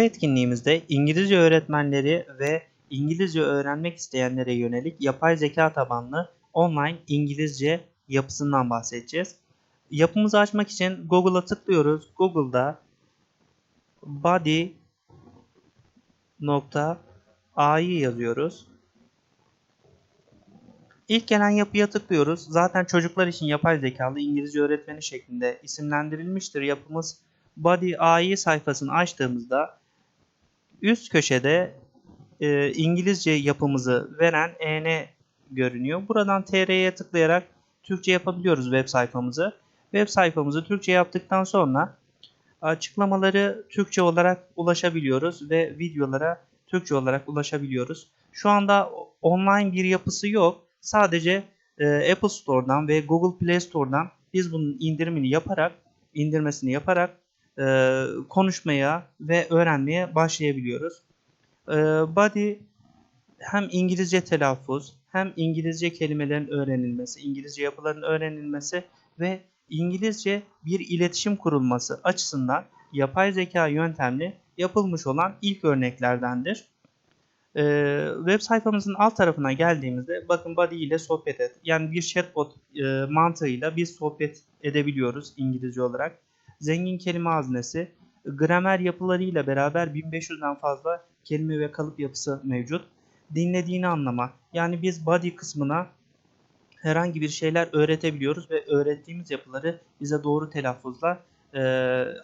etkinliğimizde İngilizce öğretmenleri ve İngilizce öğrenmek isteyenlere yönelik yapay zeka tabanlı online İngilizce yapısından bahsedeceğiz. Yapımızı açmak için Google'a tıklıyoruz. Google'da body.ai yazıyoruz. İlk gelen yapıya tıklıyoruz. Zaten çocuklar için yapay zekalı İngilizce öğretmeni şeklinde isimlendirilmiştir yapımız. Body AI sayfasını açtığımızda üst köşede e, İngilizce yapımızı veren EN görünüyor. Buradan TR'ye tıklayarak Türkçe yapabiliyoruz web sayfamızı. Web sayfamızı Türkçe yaptıktan sonra açıklamaları Türkçe olarak ulaşabiliyoruz ve videolara Türkçe olarak ulaşabiliyoruz. Şu anda online bir yapısı yok. Sadece e, Apple Store'dan ve Google Play Store'dan biz bunun indirimini yaparak, indirmesini yaparak e, konuşmaya ve öğrenmeye başlayabiliyoruz. E, Body hem İngilizce telaffuz, hem İngilizce kelimelerin öğrenilmesi, İngilizce yapıların öğrenilmesi ve İngilizce bir iletişim kurulması açısından yapay zeka yöntemli yapılmış olan ilk örneklerdendir. Ee, web sayfamızın alt tarafına geldiğimizde bakın body ile sohbet et. Yani bir chatbot e, mantığıyla biz sohbet edebiliyoruz İngilizce olarak. Zengin kelime haznesi, gramer yapılarıyla beraber 1500'den fazla kelime ve kalıp yapısı mevcut. Dinlediğini anlama. Yani biz body kısmına herhangi bir şeyler öğretebiliyoruz ve öğrettiğimiz yapıları bize doğru telaffuzla e,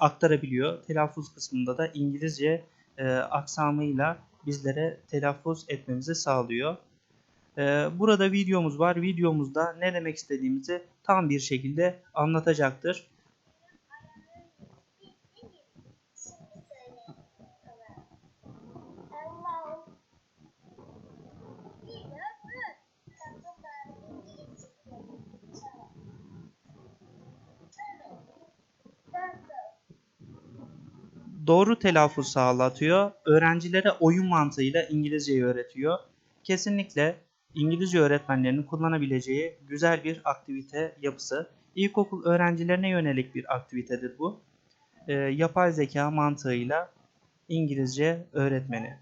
aktarabiliyor. Telaffuz kısmında da İngilizce e, aksamıyla bizlere telaffuz etmemizi sağlıyor. E, burada videomuz var. Videomuzda ne demek istediğimizi tam bir şekilde anlatacaktır. Doğru telaffuz sağlatıyor. Öğrencilere oyun mantığıyla İngilizceyi öğretiyor. Kesinlikle İngilizce öğretmenlerinin kullanabileceği güzel bir aktivite yapısı. İlkokul öğrencilerine yönelik bir aktivitedir bu. Ee, yapay zeka mantığıyla İngilizce öğretmeni.